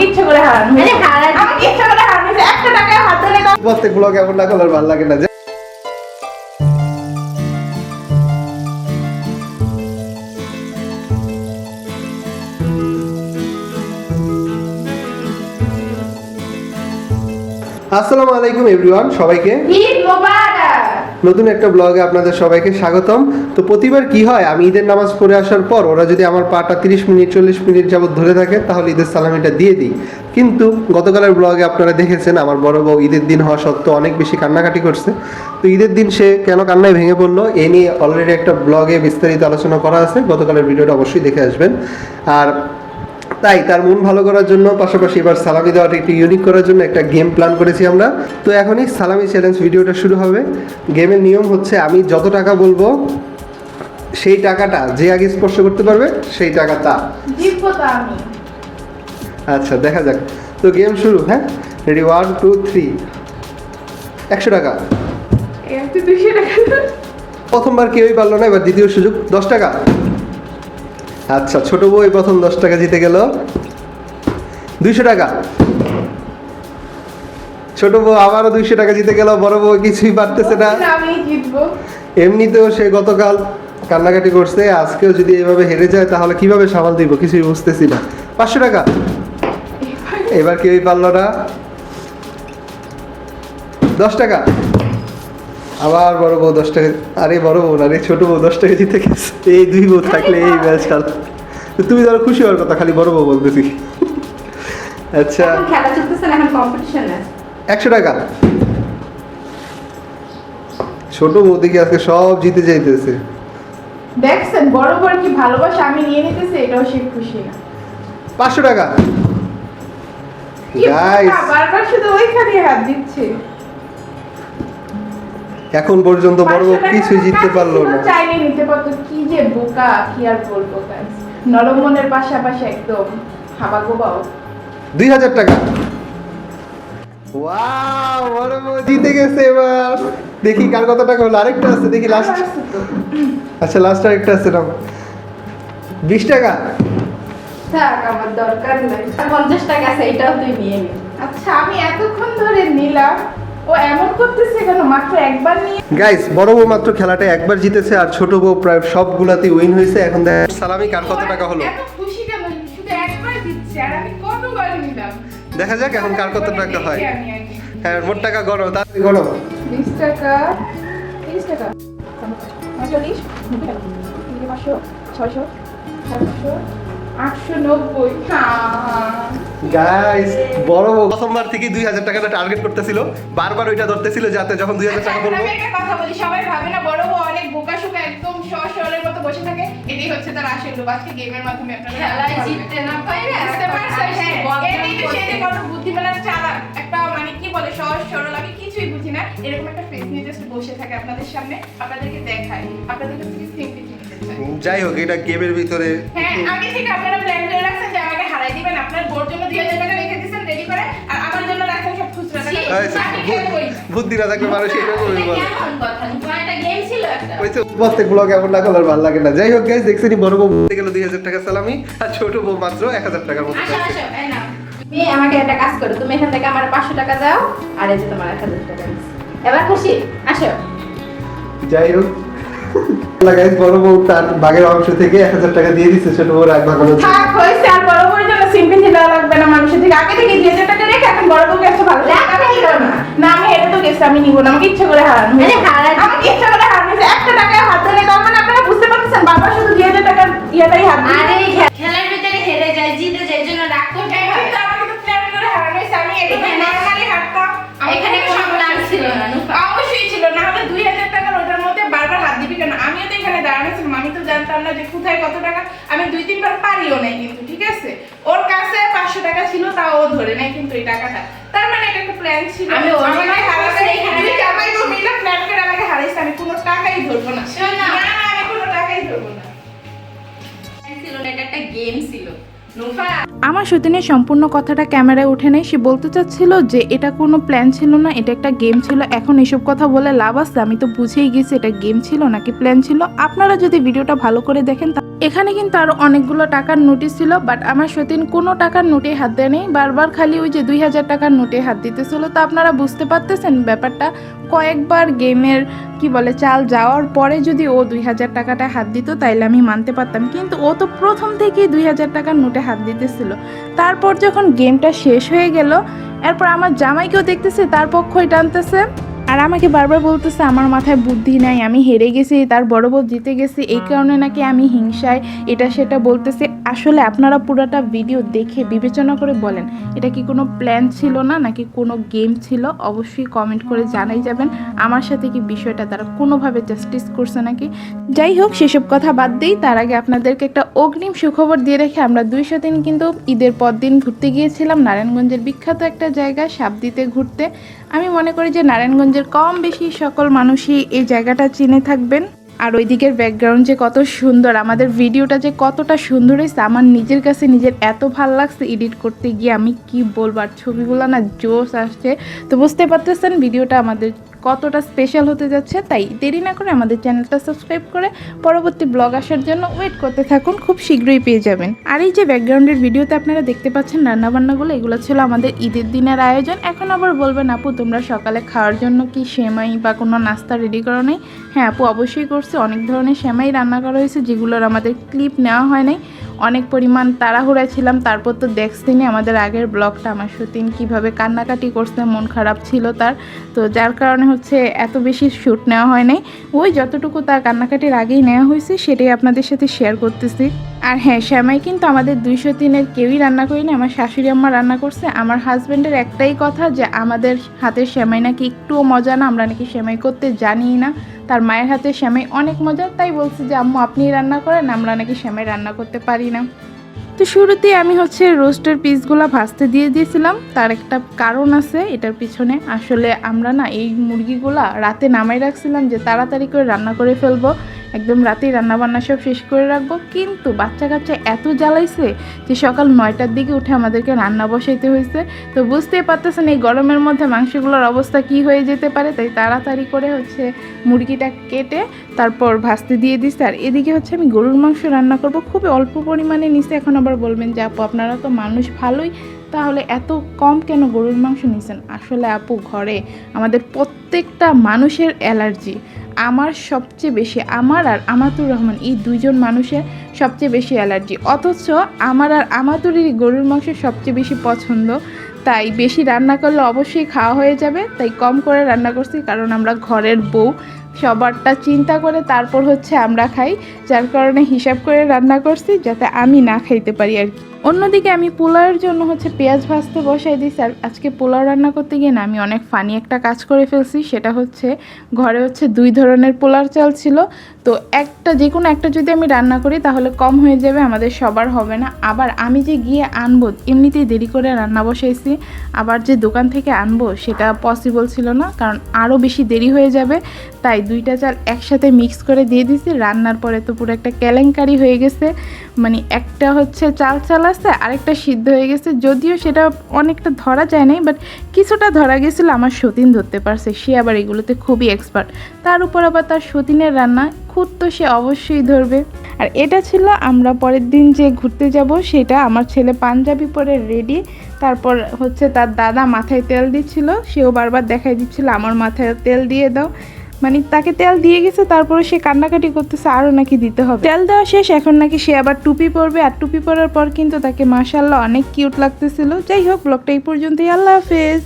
আমাকে ইচ্ছা করে হারানো হয়েছে। হারানো- আমাকে ইচ্ছা করে হারানো একটা টাকায় হাত ধরে প্রত্যেক ব্লগ এমন না করলে ভালো লাগে না আসসালামু আলাইকুম এভরিওয়ান সবাইকে ঈদ মোবারক। নতুন একটা ব্লগে আপনাদের সবাইকে স্বাগতম। তো প্রতিবার কি হয়? আমি ঈদের নামাজ পড়ে আসার পর ওরা যদি আমার পাটা তিরিশ মিনিট, চল্লিশ মিনিট যাবত ধরে থাকে, তাহলে ঈদের সালামিটা দিয়ে দিই। কিন্তু গতকালের ব্লগে আপনারা দেখেছেন, আমার বড় বউ ঈদের দিন হওয়া সত্ত্বেও অনেক বেশি কান্নাকাটি করছে। তো ঈদের দিন সে কেন কান্নায় ভেঙে পড়ল, এ নিয়ে অলরেডি একটা ব্লগে বিস্তারিত আলোচনা করা আছে। গতকালের ভিডিওটা অবশ্যই দেখে আসবেন। আর তাই তার মন ভালো করার জন্য পাশাপাশি এবার সালামি দেওয়াটা একটু ইউনিক করার জন্য একটা গেম প্ল্যান করেছি আমরা। তো এখনই সালামি চ্যালেঞ্জ ভিডিওটা শুরু হবে। গেমের নিয়ম হচ্ছে আমি যত টাকা বলব সেই টাকাটা যে আগে স্পর্শ করতে পারবে সেই টাকা তা। আচ্ছা দেখা যাক। তো গেম শুরু হ্যাঁ? রেডি ওয়ান টু থ্রি একশো টাকা। এই আমি তো 200 টাকা। দাও। প্রথমবার কেউই পারল না এবার দ্বিতীয় সুযোগ দশ টাকা। আচ্ছা ছোট বউ এই প্রথম দশ টাকা জিতে গেল। দুইশো টাকা। ছোট বউ আবারও দুইশো টাকা জিতে গেল বড় বউ কিছুই পারতেছে না। এমনিতেও সে গতকাল কান্নাকাটি করছে আজকেও যদি এভাবে হেরে যায় তাহলে কীভাবে সামাল দিব? কিছুই বুঝতেছি না। পাঁচশো টাকা। এবার কেউই পারল না। দশ টাকা। আবার বড় বউ দশ টাকা আরে বড় বউ না রে ছোট বউ দশ টাকা জিতে গেছে। এই দুই বউ থাকলে এই ম্যাচ খেল তুমি ধরো খুশি হওয়ার কথা খালি বড় বউ বলতেছি। আচ্ছা। একশো টাকা। ছোট বউ দেখি আজকে সব জিতে যাইতেছে। দেখছেন বড় বড় কি ভালোবাসা আমি নিয়ে নিতেছি এটাও সে খুশি না। পাঁচশো টাকা। গাইস বারবার শুধু ওইখানে হাত দিচ্ছে। এখন পর্যন্ত বড় বউ 500 টাকা কিছুই জিততে পারল না। চাইলে নিতে পারতো কি যে বোকা কি আর বলব। নরম মনের পাশাপাশি একদম হাবা গোবাও দুই হাজার টাকা। ওয়াও বড় জিতে গেছে এবার। দেখি কার কত টাকা হলো। আরেকটা আছে দেখি লাস্ট আচ্ছা লাস্ট আরেকটা আছে না বিশ টাকা। থাক আমার দরকার নাই। পঞ্চাশ টাকা আছে এটাও তুই নিয়ে নি। আচ্ছা আমি এতক্ষণ ধরে নিলাম করতেছে কেন? মাত্র একবার নিয়ে গাইস বড় বউ মাত্র খেলাটা একবার জিতেছে আর ছোট বউ প্রায় সবগুলাতে উইন হয়েছে। এখন দেখ সালামি কার কত টাকা হলো? এত খুশি কেন? শুধু একবার দিচ্ছে আর আমি কতবার নিলাম? দেখা যাক এখন কার কত টাকা হয়। হ্যাঁ মোট টাকা গণো তাড়াতাড়ি গণো টাকা গাইস বড় প্রথমবার থেকে দুই হাজার টাকাটা টার্গেট করতেছিল। বারবার ওইটা ধরতেছিল যাতে যখন দুই হাজার টাকা বলব কথা বলি সবাই ভাবে না বড় বউ অনেক বোকা শোকা একদম সরলের মতো বসে থাকে। এটাই হচ্ছে তার আসল রূপ। আজকে গেমের মাধ্যমে আপনারা খেলায় জিততে না পাইলে বুঝতে পারছেন? হ্যাঁ, এটাই তো সে কত বুদ্ধিমানের চালাক। একটা মানে কি বলে সহজ সরল আমি কিছুই বুঝি না। এরকম একটা ফেস নিয়ে জাস্ট বসে থাকে আপনাদের সামনে। আপনাদেরকে দেখায়। আপনাদের কাছে যাই হোক এটা গেমের ভিতরে। হ্যাঁ আগে থেকে আপনারা প্ল্যান করে রাখছেন যে আমাকে হারাই দিবেন আপনার বোর জন্য টাকা রেখে রেডি করে আর আমার জন্য রাখছেন সব খুচরা টাকা। বুদ্ধি না থাকলে মানুষ এটা করবে বলে। ওই তো প্রত্যেক ব্লগ এমন না করলে আর ভালো লাগে না। যাই হোক গাইস দেখছেনি বড় বউ বলতে গেল দুই হাজার টাকা সালামি আর ছোট বউ মাত্র এক হাজার টাকার মতো আসো পাইছে। আসো এই নাও। তুমি আমাকে একটা কাজ করো। তুমি এখান থেকে আমার পাঁচশো টাকা দাও আর এই যে তোমার এক হাজার টাকা এবার খুশি? আসো। যাই হোক। গাইস বড় বউ তার বাগের অংশ থেকে এক হাজার টাকা দিয়ে দিচ্ছে ছোট বউ এক ভাগানোর জন্য। থাক হয়েছে আর বড় বউর জন্য সিম্পেথি দেওয়া লাগবে না মানুষের থেকে। আগে থেকে দুই হাজার টাকা রেখে এখন বড় বউ গেছে ভালো রাখবে আমি নিব না। না আমি এটা তো গেছে আমি নিব না আমাকে ইচ্ছা করে হারানো হয়েছে। আরে হারানো- আমাকে ইচ্ছা করে হারানো একটা টাকায় হাত ধরে তার মানে আপনারা বুঝতে পারছেন বাবা শুধু দুই হাজার ইয়েটাই হাত আরে খেলার ভিতরে হেরে যায় জিতে যায় জন্য রাগ করতে কোথায় কত টাকা? আমি দুই তিনবার পারিও নাই কিন্তু ঠিক আছে? ওর কাছে পাঁচশো টাকা ছিল তাও ও ধরে নাই কিন্তু এই টাকাটা। তার মানে এটা একটা প্ল্যান ছিল। আমি অনলাইনে আমাকে জন্য হারাবে এখানে দুই তো বউ প্ল্যান করে আমাকে হারাইছে আমি কোনো টাকাই ধরবো না। না। না না, আমি কোনো টাকাই ধরবো না। ছিল না এটা একটা গেম ছিল। আমার সতীনের সম্পূর্ণ কথাটা ক্যামেরায় উঠে নেই। সে বলতে চাচ্ছিল যে এটা কোনো প্ল্যান ছিল না, এটা একটা গেম ছিল। এখন এসব কথা বলে লাভ আসছে আমি তো বুঝেই গেছি এটা গেম ছিল নাকি প্ল্যান ছিল। আপনারা যদি ভিডিওটা ভালো করে দেখেন এখানে কিন্তু আরও অনেকগুলো টাকার নোটিশ ছিল বাট আমার সতীন কোনো টাকার নোটে হাত দেয় নেই বারবার খালি ওই যে দুই হাজার টাকার নোটে হাত দিতেছিল। তো আপনারা বুঝতে পারতেছেন ব্যাপারটা? কয়েকবার গেমের কি বলে, চাল যাওয়ার পরে যদি ও দুই হাজার টাকাটা হাত দিত, তাইলে আমি মানতে পারতাম। কিন্তু ও তো প্রথম থেকেই দুই হাজার টাকার নোটে হাত দিতেছিল। তারপর যখন গেমটা শেষ হয়ে গেল, এরপর আমার জামাইকেও দেখতেছে, তার পক্ষই টানতেছে। আর আমাকে বারবার বলতেছে, আমার মাথায় বুদ্ধি নাই, আমি হেরে গেছি, তার বড় বউ জিতে গেছি, এই কারণে নাকি আমি হিংসায় এটা সেটা বলতেছে। আসলে আপনারা পুরোটা ভিডিও দেখে বিবেচনা করে বলেন, এটা কি কোনো প্ল্যান ছিল না, নাকি কোনো গেম ছিল? অবশ্যই কমেন্ট করে জানাই যাবেন। আমার সাথে কি বিষয়টা তারা কোনোভাবে জাস্টিস করছে নাকি? যাই হোক, সেসব কথা বাদ দিই, তার আগে আপনাদেরকে একটা অগ্রিম সুখবর দিয়ে রেখে আমরা দুইশো দিন কিন্তু ঈদের পর দিন ঘুরতে গিয়েছিলাম, নারায়ণগঞ্জের বিখ্যাত একটা জায়গা, সাবদিতে ঘুরতে। আমি মনে করি যে নারায়ণগঞ্জের কম বেশি সকল মানুষই এই জায়গাটা চিনে থাকবেন। আর ওই দিকের ব্যাকগ্রাউন্ড যে কত সুন্দর, আমাদের ভিডিওটা যে কতটা সুন্দর হয়েছে, আমার নিজের কাছে নিজের এত ভালো লাগছে এডিট করতে গিয়ে আমি কি বলব? আর ছবিগুলো না জোশ আসছে। তো বুঝতে পারতেছেন, ভিডিওটা আমাদের কতটা স্পেশাল হতে যাচ্ছে তাই দেরি না করে আমাদের চ্যানেলটা সাবস্ক্রাইব করে পরবর্তী ব্লগ আসার জন্য ওয়েট করতে থাকুন, খুব শীঘ্রই পেয়ে যাবেন। আর এই যে ব্যাকগ্রাউন্ডের ভিডিওতে আপনারা দেখতে পাচ্ছেন রান্নাবান্নাগুলো, এগুলো ছিল আমাদের ঈদের দিনের আয়োজন। এখন আবার বলবেন, আপু, তোমরা সকালে খাওয়ার জন্য কি সেমাই বা কোনো নাস্তা রেডি করো নেই? হ্যাঁ আপু অবশ্যই করছে। অনেক ধরনের সেমাই রান্না করা হয়েছে, যেগুলোর আমাদের ক্লিপ নেওয়া হয় নাই। অনেক পরিমাণ তাড়াহুড়ায় ছিলাম। তারপর তো দেখছিনি আমাদের আগের ব্লগটা আমার সতীন কীভাবে কান্নাকাটি করছে, মন খারাপ ছিল তার। তো যার কারণে হচ্ছে এত বেশি শ্যুট নেওয়া হয় নাই। ওই যতটুকু তার কান্নাকাটির আগেই নেওয়া হয়েছে, সেটাই আপনাদের সাথে শেয়ার করতেছি। আর হ্যাঁ শ্যামাই কিন্তু আমাদের দুইশো তিনের কেউই রান্না করিনি, আমার শাশুড়ি আম্মা রান্না করছে। আমার হাজব্যান্ডের একটাই কথা যে, আমাদের হাতের শ্যামাই নাকি একটুও মজা না, আমরা নাকি শ্যামাই করতে জানিই না। তার মায়ের হাতে শ্যামাই অনেক মজা, তাই বলছে যে, আম্মু, আপনি রান্না করেন, আমরা নাকি শ্যামাই রান্না করতে পারি না। তো শুরুতেই আমি হচ্ছে রোস্টের পিসগুলো ভাজতে দিয়ে দিয়েছিলাম। তার একটা কারণ আছে, এটার পিছনে। আসলে আমরা না এই মুরগিগুলা রাতে নামাই রাখছিলাম যে, তাড়াতাড়ি করে রান্না করে ফেলব। একদম রাতেই রান্নাবান্না সব শেষ করে রাখব। কিন্তু বাচ্চা কাচ্চা এত জ্বালাইছে যে সকাল নয়টার দিকে উঠে আমাদেরকে রান্না বসাইতে হয়েছে তো বুঝতেই পারতেছেন এই গরমের মধ্যে মাংসগুলোর অবস্থা কি হয়ে যেতে পারে। তাই তাড়াতাড়ি করে হচ্ছে মুরগিটা কেটে তারপর ভাজতে দিয়ে দিচ্ছে আর এদিকে হচ্ছে আমি গরুর মাংস রান্না করব। খুবই অল্প পরিমাণে নিচে এখন আবার বলবেন যে, আপু, আপনারা তো মানুষ ভালোই। তাহলে এত কম কেন গরুর মাংস নিছেন? আসলে আপু, ঘরে আমাদের প্রত্যেকটা মানুষের অ্যালার্জি। আমার সবচেয়ে বেশি, আমার আর আমাতুর রহমান, এই দুইজন মানুষের সবচেয়ে বেশি অ্যালার্জি। অথচ আমার আর আমাতুরেরই গরুর মাংস সবচেয়ে বেশি পছন্দ। তাই বেশি রান্না করলে অবশ্যই খাওয়া হয়ে যাবে। তাই কম করে রান্না করছি কারণ আমরা ঘরের বউ। সবারটা চিন্তা করে তারপর হচ্ছে আমরা খাই, যার কারণে হিসাব করে রান্না করছি যাতে আমি না খাইতে পারি আর কি। অন্যদিকে আমি পোলাওয়ের জন্য হচ্ছে পেঁয়াজ ভাজতে বসাই দিয়েছি আর আজকে পোলাও রান্না করতে গিয়ে না, আমি অনেক ফানি একটা কাজ করে ফেলছি। সেটা হচ্ছে ঘরে হচ্ছে দুই ধরনের পোলার চাল ছিল। তো একটা, যে কোনো একটা যদি আমি রান্না করি, তাহলে কম হয়ে যাবে, আমাদের সবার হবে না। আবার আমি যে গিয়ে আনব, এমনিতেই দেরি করে রান্না বসাইছি, আবার যে দোকান থেকে আনব, সেটা পসিবল ছিল না, কারণ আরও বেশি দেরি হয়ে যাবে। তাই দুইটা চাল একসাথে মিক্স করে দিয়ে দিছি। রান্নার পরে তো পুরো একটা কেলেঙ্কারি হয়ে গেছে। মানে একটা হচ্ছে চাল চাল আছে আরেকটা সিদ্ধ হয়ে গেছে, যদিও সেটা অনেকটা ধরা যায় নাই বাট কিছুটা ধরা গেছিল আমার সতীন ধরতে পারছে। সে আবার এগুলোতে খুবই এক্সপার্ট তার উপর আবার তার সতীনের রান্না, খুদ তো সে অবশ্যই ধরবে। আর এটা ছিল আমরা পরের দিন যে ঘুরতে যাব, সেটা আমার ছেলে পাঞ্জাবি পরে রেডি তারপর হচ্ছে তার দাদা মাথায় তেল দিচ্ছিল, সেও বারবার দেখাই দিচ্ছিল, আমার মাথায় তেল দিয়ে দাও। মানে তাকে তেল দিয়ে গেছে, তারপরে সে কান্নাকাটি করতেছে, আরও নাকি দিতে হবে। তেল দেওয়া শেষ, এখন নাকি সে আবার টুপি পরবে, আর টুপি পরার পর কিন্তু তাকে মাশাল্লাহ অনেক কিউট লাগতেছিল। যাই হোক ব্লগটা এই পর্যন্তই, আল্লাহ হাফেজ।